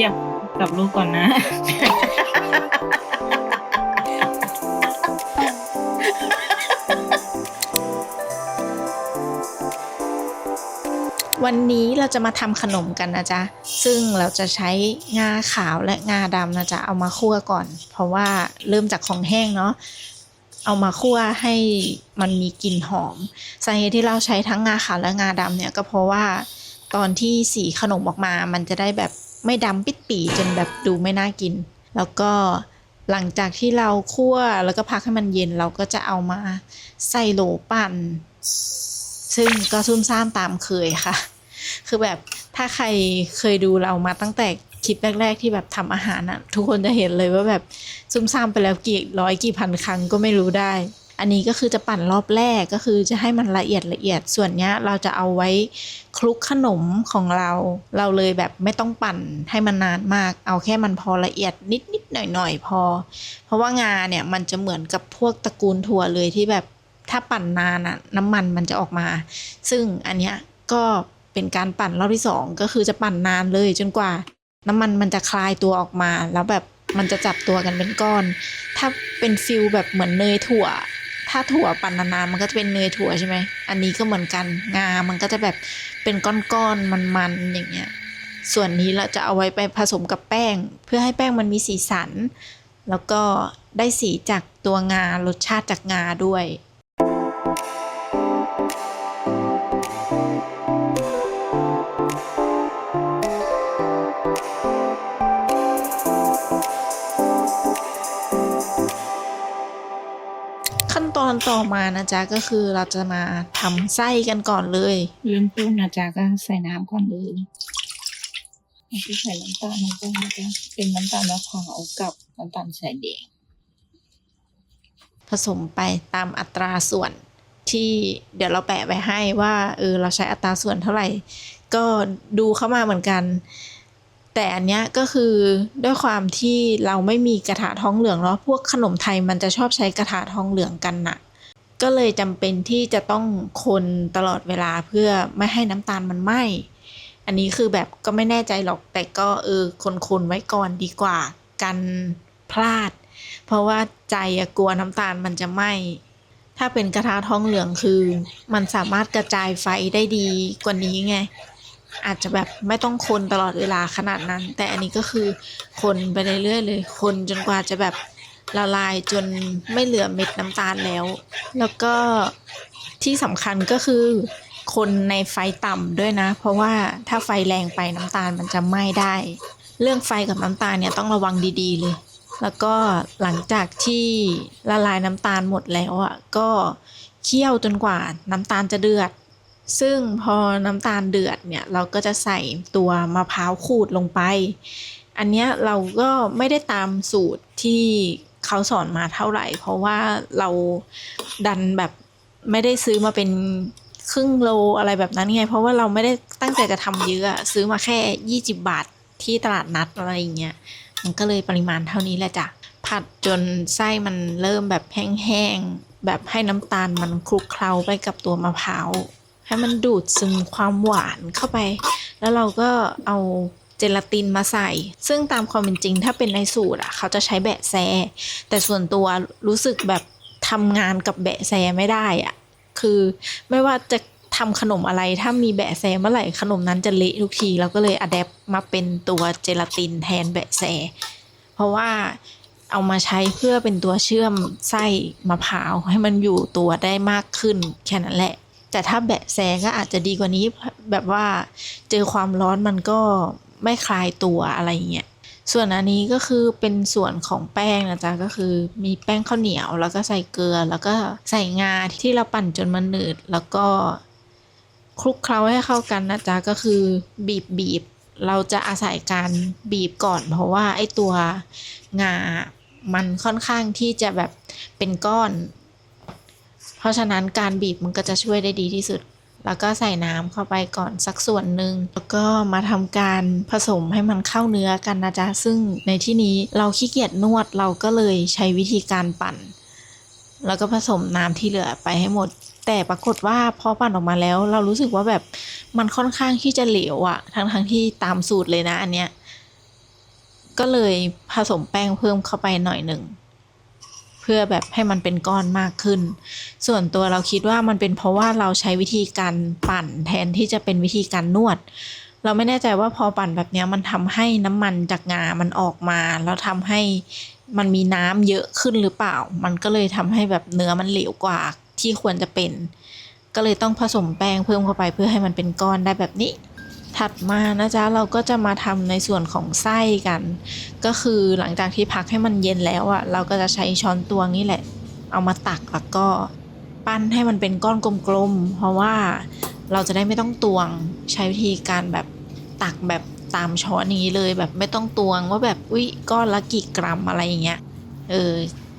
ทียบกับลูกก่อนนะ วันนี้เราจะมาทำขนมกันนะจ๊ะ ซึ่งเราจะใช้งาขาวและงาดำนะจ๊ะ เอามาคั่วก่อน เพราะว่าเริ่มจากของแห้งเนาะเอามาคั่วให้มันมีกลิ่นหอม สาเหตุที่เราใช้ทั้งงาขาวและงาดำเนี่ยก็เพราะว่าตอนที่สีขนมออกมา มันจะได้แบบ ไม่ดำปิดปีจนแบบดูไม่น่ากิน แล้วก็หลังจากที่เราคั่วแล้วก็พักให้มันเย็นเราก็จะเอามาใส่โหลปั่น ซึ่งก็ซุ่มซ่ามตามเคยค่ะ คือแบบถ้าใครเคยดูเรามาตั้งแต่คลิปแรก ๆ ที่แบบทำอาหารอะทุกคนจะเห็นเลยว่าแบบซุ่มซ่ามไปแล้วกี่ร้อยกี่พันครั้งก็ไม่รู้ได้ อันนี้ก็คือจะปั่นรอบแรกก็คือจะให้มันละเอียดละเอียดส่วนเนี้ยเราจะเอาไว้คลุกขนมของเรา เราเลยแบบไม่ต้องปั่นให้มันนานมาก เอาแค่มันพอละเอียดนิดๆหน่อยๆพอ เพราะว่างาเนี่ยมันจะเหมือนกับพวกตระกูลถั่วเลยที่แบบถ้าปั่นนานอะน้ำมันมันจะออกมา ซึ่งอันเนี้ยก็เป็นการปั่นรอบที่สองก็คือจะปั่นนานเลยจนกว่า น้ำมันมันจะคลายตัวออกมา แล้วแบบมันจะจับตัวกันเป็นก้อน ถ้าเป็นฟิลแบบเหมือนเนยถั่ว ถ้าถั่วปั่นนานๆมันก็จะเป็นเนยถั่วใช่ไหมอันนี้ก็เหมือนกันงา มันก็จะแบบเป็นก้อนๆมันๆอย่างเงี้ย ส่วนนี้เราจะเอาไว้ไปผสมกับแป้ง เพื่อให้แป้งมันมีสีสัน แล้วก็ได้สีจากตัวงารสชาติจากงาด้วย ตอนต่อมานะจ๊ะก็คือเราจะมาทำไส้กันก่อนเลยเริ่มต้นนะจ๊ะก็ใส่น้ำก่อนเลยแล้วก็ใส่น้ำตาลลงไปนะจ๊ะเป็นน้ำตาลมะพร้าวกับน้ำตาลสายแดงผสมไปตามอัตราส่วนที่เดี๋ยวเราแปะไว้ให้ว่าเออเราใช้อัตราส่วนเท่าไหร่ ก็ดูเข้ามาเหมือนกัน แต่อันเนี้ยก็คือด้วยความที่เราไม่มีกระถาทองเหลืองเนาะพวกขนมไทยมันจะชอบใช้กระถาทองเหลืองกันนะ ก็เลยจำเป็นที่จะต้องคนตลอดเวลาเพื่อไม่ให้น้ำตาลมันไหม้ อันนี้คือแบบก็ไม่แน่ใจหรอก แต่ก็เออคนๆไว้ก่อนดีกว่ากันพลาด เพราะว่าใจกลัวน้ำตาลมันจะไหม้ถ้าเป็นกระทะทองเหลืองคือ มันสามารถกระจายไฟได้ดีกว่านี้ไง อาจจะแบบไม่ต้องคนตลอดเวลาขนาดนั้น แต่อันนี้ก็คือคนไปเรื่อยๆเลย คนจนกว่าจะแบบ ละลายจนไม่เหลือเม็ดน้ำตาลแล้ว แล้วก็ที่สำคัญก็คือคนในไฟต่ำด้วยนะ เพราะว่าถ้าไฟแรงไปน้ำตาลมันจะไหม้ได้ เรื่องไฟกับน้ำตาลเนี่ยต้องระวังดีๆเลย แล้วก็หลังจากที่ละลายน้ำตาลหมดแล้วอะก็เคี่ยวจนกว่าน้ำตาลจะเดือด ซึ่งพอน้ำตาลเดือดเนี่ยเราก็จะใส่ตัวมะพร้าวขูดลงไป อันเนี้ยเราก็ไม่ได้ตามสูตรที่ เขาสอนมาเท่าไหร่ เพราะว่าเราดันแบบไม่ได้ซื้อมาเป็นครึ่งโลอะไรแบบนั้นไง เพราะว่าเราไม่ได้ตั้งใจจะทำเยอะอะซื้อมาแค่20บาทที่ตลาดนัดอะไรอย่างเงี้ยมันก็เลยปริมาณเท่านี้แหละจ้ะผัดจนไส้มันเริ่มแบบแห้งๆแบบให้น้ำตาลมันคลุกเคล้าไปกับตัวมะพร้าวให้มันดูดซึมความหวานเข้าไป แล้วเราก็เอา เจลาตินมาใส่ ซึ่งตามความเป็นจริงถ้าเป็นในสูตรอะเขาจะใช้แบะแซ แต่ส่วนตัวรู้สึกแบบทำงานกับแบะแซไม่ได้อะคือไม่ว่าจะทำขนมอะไรถ้ามีแบะแซเมื่อไหร่ขนมนั้นจะเละทุกทีเราก็เลยอัดแอปมาเป็นตัวเจลาตินแทนแบะแซ เพราะว่าเอามาใช้เพื่อเป็นตัวเชื่อมไส้มะพร้าวให้มันอยู่ตัวได้มากขึ้นแค่นั้นแหละ แต่ถ้าแบะแซก็อาจจะดีกว่านี้แบบว่าเจอความร้อนมันก็ ไม่คลายตัวอะไรเงี้ยส่วนอันนี้ก็คือเป็นส่วนของแป้งนะจ๊ะก็คือมีแป้งข้าวเหนียว แล้วก็ใส่เกลือ แล้วก็ใส่งาที่เราปั่นจนมันหนืด แล้วก็คลุกเคล้าให้เข้ากันนะจ๊ะก็คือบีบบีบเราจะอาศัยการบีบก่อน เพราะว่าไอ้ตัวงา มันค่อนข้างที่จะแบบเป็นก้อน เพราะฉะนั้นการบีบมันก็จะช่วยได้ดีที่สุด แล้วก็ใส่น้ำเข้าไปก่อนสักส่วนหนึ่งแล้วก็มาทำการผสมให้มันเข้าเนื้อกันนะจ๊ะ ซึ่งในที่นี้เราขี้เกียจนวดเราก็เลยใช้วิธีการปั่น แล้วก็ผสมน้ำที่เหลือไปให้หมด แต่ปรากฏว่าพอปั่นออกมาแล้ว เรารู้สึกว่าแบบมันค่อนข้างที่จะเหลวอะทั้งทั้งๆที่ตามสูตรเลยนะอันเนี้ยก็เลยผสมแป้งเพิ่มเข้าไปหน่อยหนึ่ง พื่อแบบให้มันเป็นก้อนมากขึ้น ส่วนตัวเราคิดว่ามันเป็นเพราะว่าเราใช้วิธีการปั่นแทนที่จะเป็นวิธีการนวด เราไม่แน่ใจว่าพอปั่นแบบนี้มันทำให้น้ำมันจากงา มันออกมา แล้วทำให้มันมีน้ำเยอะขึ้นหรือเปล่า มันก็เลยทำให้แบบเนื้อมันเหลวกว่าที่ควรจะเป็น ก็เลยต้องผสมแป้งเพิ่มเข้าไปเพื่อให้มันเป็นก้อนได้แบบนี้ ถัดมานะจ๊ะเราก็จะมาทำในส่วนของไส้กัน ก็คือหลังจากที่พักให้มันเย็นแล้วอะ่ะ เราก็จะใช้ช้อนตวงนี่แหละ เอามาตักแล้วก็ปั้นให้มันเป็นก้อนกลมๆ เพราะว่าเราจะได้ไม่ต้องตวงใช้วิธีการแบบตักแบบตามช้อนนี้เลยแบบไม่ต้องตวงว่าแบบอุ้ยก้อนละกี่กรัมอะไรอย่างเงี้ยเออ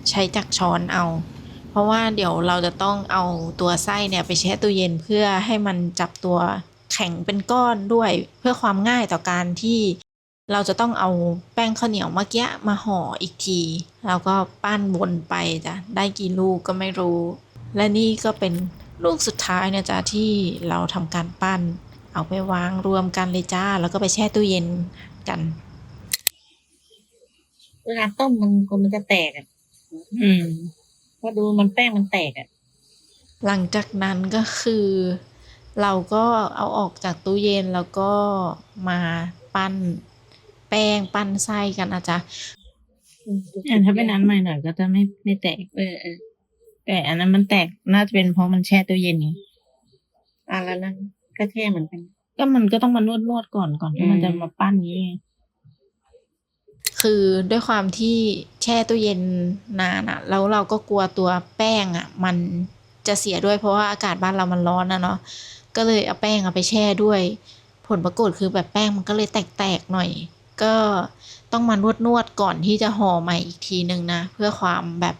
ใช้จากช้อนเอา เพราะว่าเดี๋ยวเราจะต้องเอาตัวไส้เนี่ยไปแช่ตู้เย็นเพื่อให้มันจับตัว แข็งเป็นก้อนด้วยเพื่อความง่ายต่อการที่เราจะต้องเอาแป้งข้าวเหนียวเมื่อกี้มาห่ออีกทีแล้วก็ปั้นวนไปจ้ะได้กี่ลูกก็ไม่รู้ และนี่ก็เป็นลูกสุดท้ายนะจ๊ะที่เราทำการปั้น เอาไปวางรวมกันเลยจ้า แล้วก็ไปแช่ตู้เย็นกันเวลาต้มมันก็มันจะแตกอะ อืมพอดูมันแป้งมันแตกอะ หลังจากนั้นก็คือ เราก็เอาออกจากตู้เย็นแล้วก็มาปั้นแป้งปั้นไส้กันนะจ๊ะอ่าถ้าเป็นอันใหม่หน่อยก็จะไม่ไม่แตกเออเออแต่อันนั้นมันแตกน่าจะเป็นเพราะมันแช่ตู้เย็นไงอะแล้วนั่นก็แช่เหมือนกัน ก็มันก็ต้องมานวดนวดๆก่อนก่อนที่มันอืมจะมาปั้นนี้ไงคือด้วยความที่แช่ตู้เย็นนานอะแล้วเราก็กลัวตัวแป้งอะมันจะเสียด้วยเพราะว่าอากาศบ้านเรามันร้อนนะเนาะ ก็เลยเอาแป้งเอาไปแช่ด้วย ผลปรากฏคือแบบแป้งมันก็เลยแตกๆหน่อย ก็ต้องมานวดนวดๆก่อนที่จะห่อใหม่อีกทีนึงนะ เพื่อความแบบ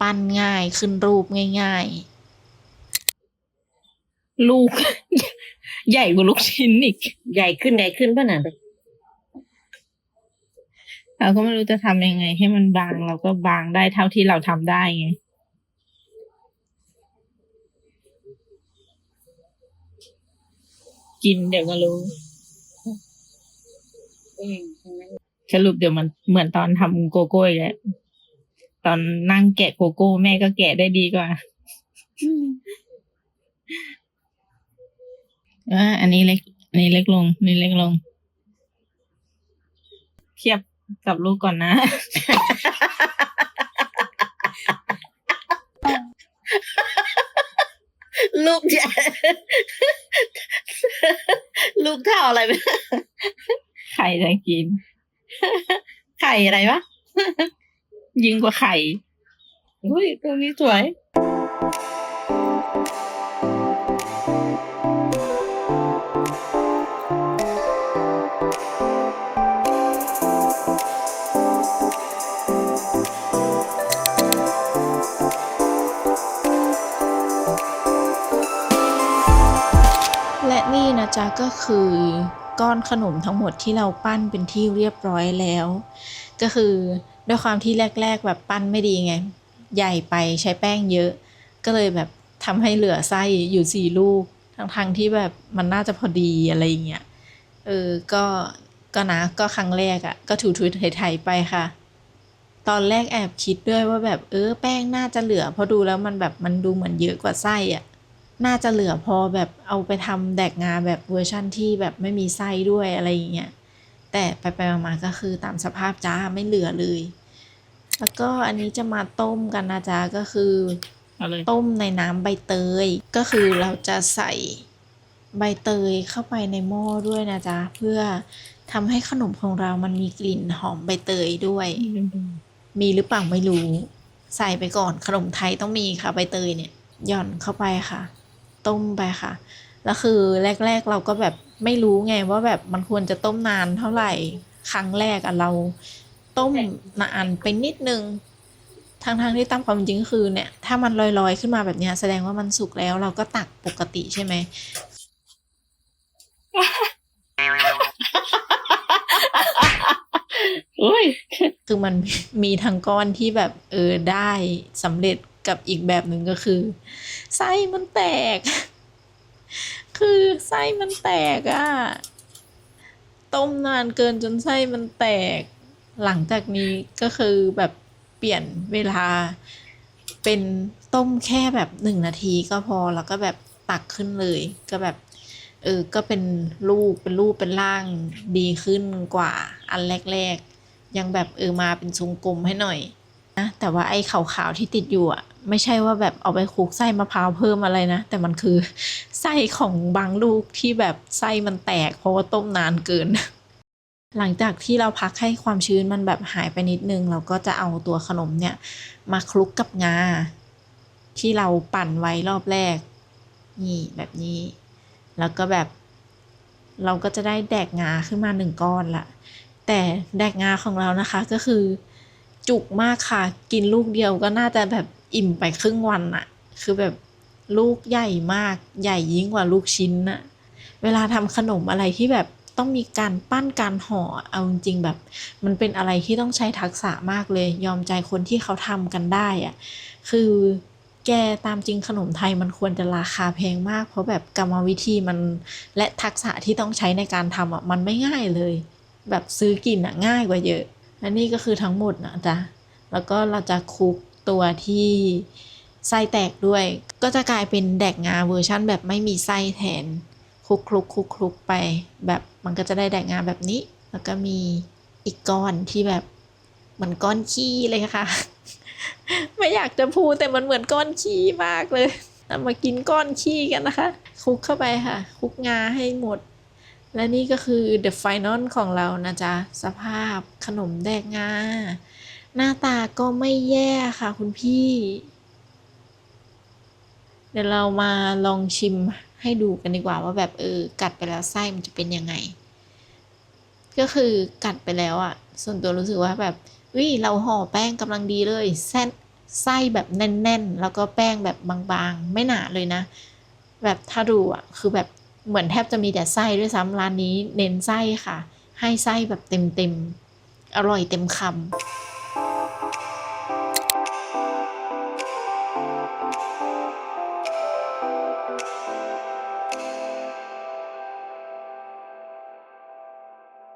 ปั้นง่ายขึ้นรูปง่าย ๆ ลูก ใหญ่กว่าลูกชิ้นอีก ใหญ่ขึ้นใหญ่ขึ้นป่ะน่ะเราก็ไม่รู้จะทำยังไง ให้มันบางเราก็บางได้เท่าที่เราทำได้ไง กินเดี๋ยวก็รู้เออทั้งนั้นสรุปเดี๋ยวมันเหมือนตอนทำโกโก้อีกแล้วตอนนั่งแกะโกโก้แม่ก็แกะได้ดีกว่าอ่าอันนี้เล็กอันนี้เล็กลงอันนี้เล็กลง เทียบกับลูกก่อนนะ ลูกใหญ่ลู กเท่าอะไรไปไข่จะกิน ไข่อะไรวะ ยิ่งกว่าไข่อุ้ยตัวนี้สวย คือก้อนขนมทั้งหมดที่เราปั้นเป็นที่เรียบร้อยแล้ว ก็คือด้วยความที่แรก ๆ แบบปั้นไม่ดีไง ใหญ่ไปใช้แป้งเยอะ ก็เลยแบบทำให้เหลือไส้อยู่สี่ลูก ทั้งๆที่แบบมันน่าจะพอดีอะไรอย่างเงี้ยเออก็ก็นะก็ครั้งแรกอะ่ะ ก็ถูถูไถๆไปค่ะ ตอนแรกแอบคิดด้วยว่าแบบเออแป้งน่าจะเหลือเพราะดูแล้วมันแบบมันดูเหมือนเยอะกว่าไส้อะ่ะ น่าจะเหลือพอแบบเอาไปทำแดกงาแบบเวอร์ชั่นที่แบบไม่มีไส้ด้วยอะไรอย่างเงี้ยแต่ไปไปมาๆก็คือตามสภาพจ้าไม่เหลือเลย แล้วก็อันนี้จะมาต้มกันนะจ๊ะก็คือเอาเลยต้มในน้ำใบเตย ก็คือเราจะใส่ใบเตยเข้าไปในหม้อด้วยนะจ๊ะเพื่อทำให้ขนมของเรามันมีกลิ่นหอมใบเตยด้วย มีหรือเปล่าไม่รู้ ใส่ไปก่อนขนมไทยต้องมีค่ะใบเตยเนี่ยหย่อนเข้าไปค่ะ ต้มไปค่ะ แล้วคือแรก ๆ เราก็แบบไม่รู้ไงว่าแบบมันควรจะต้มนานเท่าไหร่ ครั้งแรกอะเราต้มนานไปนิดนึงทางทางๆที่ตามความจริงก็คือเนี่ย ถ้ามันลอยๆขึ้นมาแบบเนี้ยแสดงว่ามันสุกแล้วเราก็ตักปกติใช่ไหมอุ้ยคือมันมีทั้งก้อนที่แบบเออได้สำเร็จ กับอีกแบบหนึ่งก็คือ ไส้มันแตก คือไส้มันแตกอะต้มนานเกินจนไส้มันแตก หลังจากนี้ก็คือแบบเปลี่ยนเวลา เป็นต้มแค่แบบหนึ่งนาทีก็พอแล้วก็แบบตักขึ้นเลย ก็แบบเออ ก็เป็นรูป เป็นรูป เป็นร่างดีขึ้นกว่าอันแรก ๆ ยังแบบเออมาเป็นทรงกลมให้หน่อยนะ แต่ว่าไอ้ขาวๆที่ติดอยู่อะ ไม่ใช่ว่าแบบเอาไปคลุกไส้มะพร้าวเพิ่มอะไรนะ แต่มันคือไส้ของบางลูกที่แบบไส้มันแตก เพราะว่าต้มนานเกิน หลังจากที่เราพักให้ความชื้นมันแบบหายไปนิดนึง เราก็จะเอาตัวขนมเนี่ย มาคลุกกับงา ที่เราปั่นไว้รอบแรก นี่แบบนี้ แล้วก็แบบ เราก็จะได้แดกงาขึ้นมาหนึ่งก้อนละแต่แดกงาของเรานะคะก็คือจุกมากค่ะ กินลูกเดียวก็น่าจะแบบ อิ่มไปครึ่งวันอะคือแบบลูกใหญ่มากใหญ่ยิ่งกว่าลูกชิ้นอะเวลาทำขนมอะไรที่แบบต้องมีการปั้นการห่อเอาจริงๆแบบ มันเป็นอะไรที่ต้องใช้ทักษะมากเลย ยอมใจคนที่เขาทำกันได้อะคือแกตามจริงขนมไทยมันควรจะราคาแพงมาก เพราะแบบกรรมวิธีมันและทักษะที่ต้องใช้ในการทำอะมันไม่ง่ายเลย แบบซื้อกินอะง่ายกว่าเยอะและนี่ก็คือทั้งหมดนะจ๊ะแล้วก็เราจะคลุก ตัวที่ไส้แตกด้วย ก็จะกลายเป็นแดกงาเวอร์ชั่นแบบไม่มีไส้แทนคลุกคลุกคลุกคลุกไป แบบมันก็จะได้แดกงาแบบนี้ แล้วก็มีอีกก้อนที่แบบเหมือนก้อนขี้เลยค่ะ ไม่อยากจะพูดแต่มันเหมือนก้อนขี้มากเลยเอามากินก้อนขี้กันนะคะคลุกเข้าไปค่ะคลุกงาให้หมด และนี่ก็คือ the final ของเรานะจ๊ะ สภาพขนมแดกงา หน้าตาก็ไม่แย่ค่ะคุณพี่ เดี๋ยวเรามาลองชิมให้ดูกันดีกว่าว่าแบบเออ กัดไปแล้วไส้มันจะเป็นยังไง ก็คือกัดไปแล้วอะส่วนตัวรู้สึกว่าแบบวิเราห่อแป้งกำลังดีเลยเส้นไส้แบบแน่น ๆ แล้วก็แป้งแบบบางๆ ไม่หนาเลยนะ แบบถ้าดูอะคือแบบเหมือนแทบจะมีแต่ไส้ด้วยซ้ำร้านนี้เน้นไส้ค่ะ ให้ไส้แบบเต็มๆ อร่อยเต็มคำ